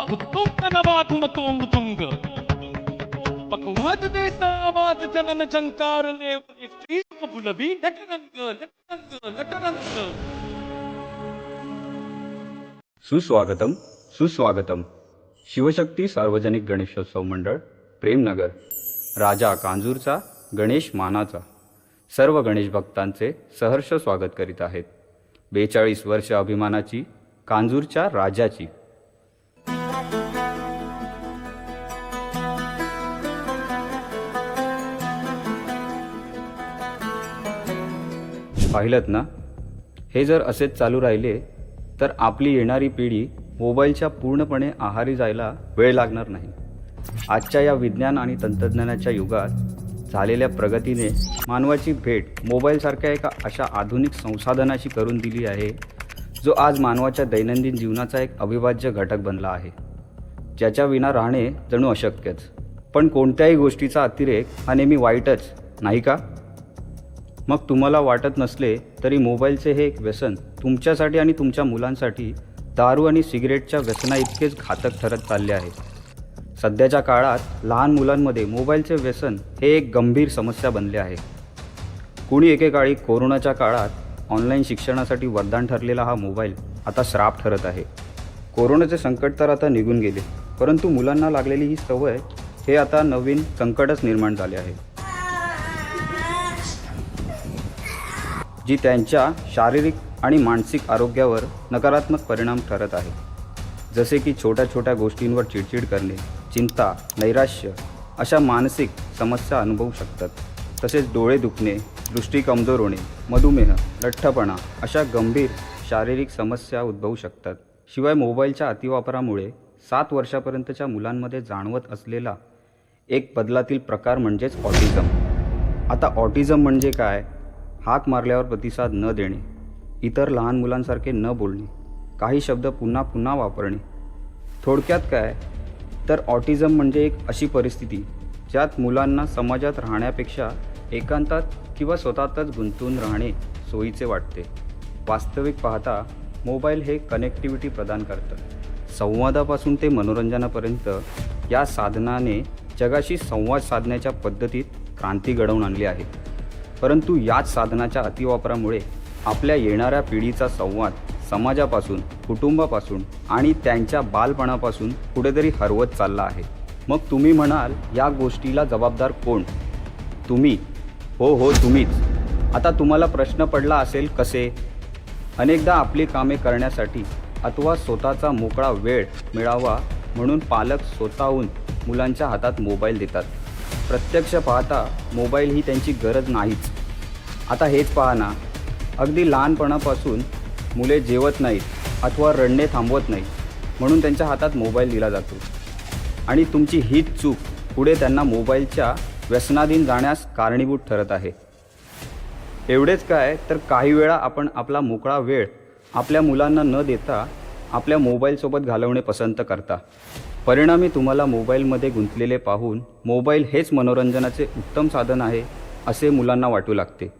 उत्तुंग पकवत देता आवाज चलन लटरंग लटरंग लटरंग सुस्वागतम सुस्वागतम। शिवशक्ती सार्वजनिक गणेशोत्सव मंडळ प्रेमनगर। राजा कांजूरचा गणेश मानाचा। सर्व गणेश भक्तांचे सहर्ष स्वागत करीत आहेत। बेचाळीस वर्ष अभिमानाची कांजूरच्या राजाची। पाहिलं ना? हे जर असेच चालू राहिले तर आपली येणारी पिढी मोबाईलच्या पूर्णपणे आहारी जायला वेळ लागणार नाही. आजच्या या विज्ञान आणि तंत्रज्ञानाच्या युगात झालेल्या प्रगतीने मानवाची भेट मोबाईलसारख्या एका अशा आधुनिक संसाधनाशी करून दिली आहे जो आज मानवाच्या दैनंदिन जीवनाचा एक अविभाज्य घटक बनला आहे. ज्याच्या विना राहणे जणू अशक्यच. पण कोणत्याही गोष्टीचा अतिरेक हा नेहमी वाईटच नाही का? मग तुम्हाला वाटत नसले तरी मोबाईलचे हे एक व्यसन तुमच्यासाठी आणि तुमच्या मुलांसाठी दारू आणि सिगरेटच्या व्यसना इतकेच घातक ठरत चालले आहे. सध्याच्या काळात लहान मुलांमध्ये मोबाईलचे व्यसन हे एक गंभीर समस्या बनले आहे. कुणी एकेकाळी कोरोनाच्या काळात ऑनलाईन शिक्षणासाठी वरदान ठरलेला हा मोबाईल आता श्राप ठरत आहे. कोरोनाचे संकट तर आता निघून गेले परंतु मुलांना लागलेली ही सवय हे आता नवीन संकटच निर्माण झाले आहे. जी त्यांच्या शारीरिक आणि मानसिक आरोग्यावर नकारात्मक परिणाम ठरत आहे. जसे की छोट्या छोट्या गोष्टींवर चिडचिड करणे चिंता नैराश्य अशा मानसिक समस्या अनुभवू शकतात. तसेच डोळे दुखणे दृष्टी कमजोर होणे मधुमेह लठ्ठपणा अशा गंभीर शारीरिक समस्या उद्भवू शकतात. शिवाय मोबाईलच्या अतिवापरामुळे सात वर्षापर्यंतच्या मुलांमध्ये जाणवत असलेला एक बदलातील प्रकार म्हणजेच ऑटिझम. आता ऑटिझम म्हणजे काय? हाक मारल्यावर प्रतिसाद न देणे इतर लहान मुलांसारखे न बोलणे काही शब्द पुन्हा पुन्हा वापरणे. थोडक्यात काय? तर ऑटिझम म्हणजे एक अशी परिस्थिती ज्यात मुलांना समाजात राहण्यापेक्षा एकांतात किंवा स्वतःतच गुंतून राहणे सोयीचे वाटते. वास्तविक पाहता मोबाईल हे कनेक्टिव्हिटी प्रदान करतं. संवादापासून ते मनोरंजनापर्यंत या साधनाने जगाशी संवाद साधण्याच्या पद्धतीत क्रांती घडवून आणली आहे. परंतु याच साधनाच्या अतिवापरामुळे आपल्या येणाऱ्या पिढीचा संवाद समाजापासून कुटुंबापासून आणि त्यांच्या बालपणापासून कुठेतरी हरवत चालला आहे. मग तुम्ही म्हणाल या गोष्टीला जबाबदार कोण? तुम्ही. हो हो तुम्हीच. आता तुम्हाला प्रश्न पडला असेल कसे? अनेकदा आपली कामे करण्यासाठी अथवा स्वतःचा मोकळा वेळ मिळावा म्हणून पालक स्वतःहून मुलांच्या हातात मोबाईल देतात. प्रत्यक्ष पाहता मोबाईल ही त्यांची गरज नाहीच. आता हेच पहा ना. अगदी लहानपणापासून मुले जेवत नाहीत अथवा रडणे थांबवत नाहीत म्हणून त्यांच्या हातात मोबाईल दिला जातो. आणि तुमची हीच चूक पुढे त्यांना मोबाईलच्या व्यसनाधीन जाण्यास कारणीभूत ठरत आहे. एवढेच काय तर काही वेळा आपण आपला मोकळा वेळ आपल्या मुलांना न देता आपल्या मोबाईलसोबत घालवणे पसंत करता. परिणामी तुम्हाला मोबाईलमध्ये गुंतलेले पाहून मोबाईल हेच मनोरंजनाचे उत्तम साधन आहे असे मुलांना वाटू लागते.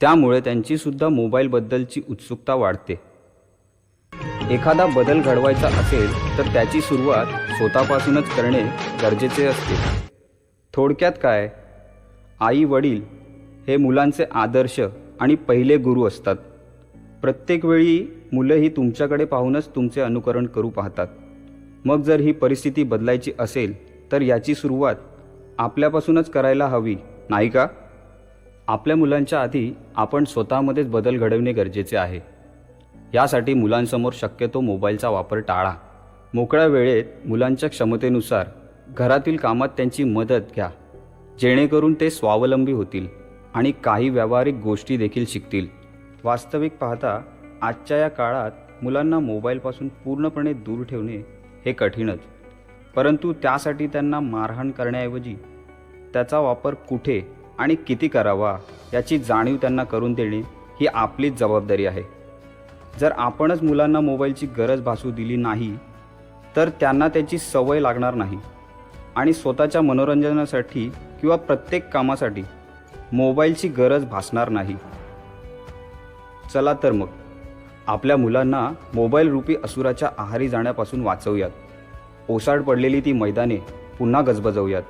त्यामुळे त्यांचीसुद्धा मोबाईलबद्दलची उत्सुकता वाढते. एखादा बदल घडवायचा असेल तर त्याची सुरुवात स्वतःपासूनच करणे गरजेचे असते. थोडक्यात काय? आई वडील हे मुलांचे आदर्श आणि पहिले गुरु असतात. प्रत्येक वेळी मुलं ही तुमच्याकडे पाहूनच तुमचे अनुकरण करू पाहतात. मग जर ही परिस्थिती बदलायची असेल तर याची सुरुवात आपल्यापासूनच करायला हवी नाही का? आपल्या मुलांच्या आधी आपण स्वतःमध्येच बदल घडवणे गरजेचे आहे. यासाठी मुलांसमोर शक्यतो मोबाईलचा वापर टाळा. मोकळ्या वेळेत मुलांच्या क्षमतेनुसार घरातील कामात त्यांची मदत घ्या. जेणेकरून ते स्वावलंबी होतील आणि काही व्यावहारिक गोष्टी देखील शिकतील. वास्तविक पाहता आजच्या या काळात मुलांना मोबाईलपासून पूर्णपणे दूर ठेवणे हे कठीणच. परंतु त्यासाठी त्यांना मारहाण करण्याऐवजी त्याचा वापर कुठे आणि किती करावा याची जाणीव त्यांना करून देणे ही आपलीच जबाबदारी आहे. जर आपणच मुलांना मोबाईलची गरज भासू दिली नाही तर त्यांना त्याची सवय लागणार नाही. आणि स्वतःच्या मनोरंजनासाठी किंवा प्रत्येक कामासाठी मोबाईलची गरज भासणार नाही. चला तर मग. आपल्या मुलांना मोबाईल रूपी असुराच्या आहारी जाण्यापासून वाचवूयात. ओसाड पडलेली ती मैदाने पुन्हा गजबजवूयात.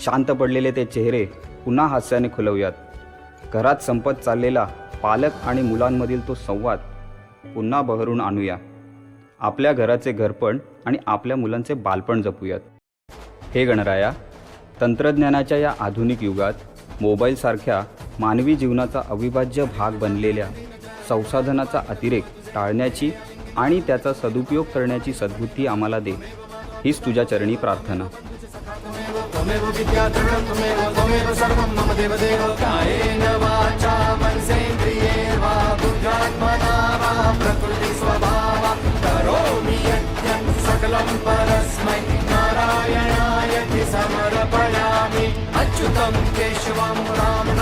शांत पडलेले ते चेहरे पुन्हा हास्याने खुलवूयात. घरात संपत चाललेला पालक आणि मुलांमधील तो संवाद पुन्हा बहरून आणूया. आपल्या घराचे घरपण आणि आपल्या मुलांचे बालपण जपूयात. हे गणराया तंत्रज्ञानाच्या या आधुनिक युगात मोबाईलसारख्या मानवी जीवनाचा अविभाज्य भाग बनलेल्या संसाधनाचा अतिरेक टाळण्याची आणि त्याचा सदुपयोग करण्याची सद्बुद्धी आम्हाला दे. हीच तुझ्या चरणी प्रार्थना. नारायणाय समर्पयामि अच्युतं केशवं राम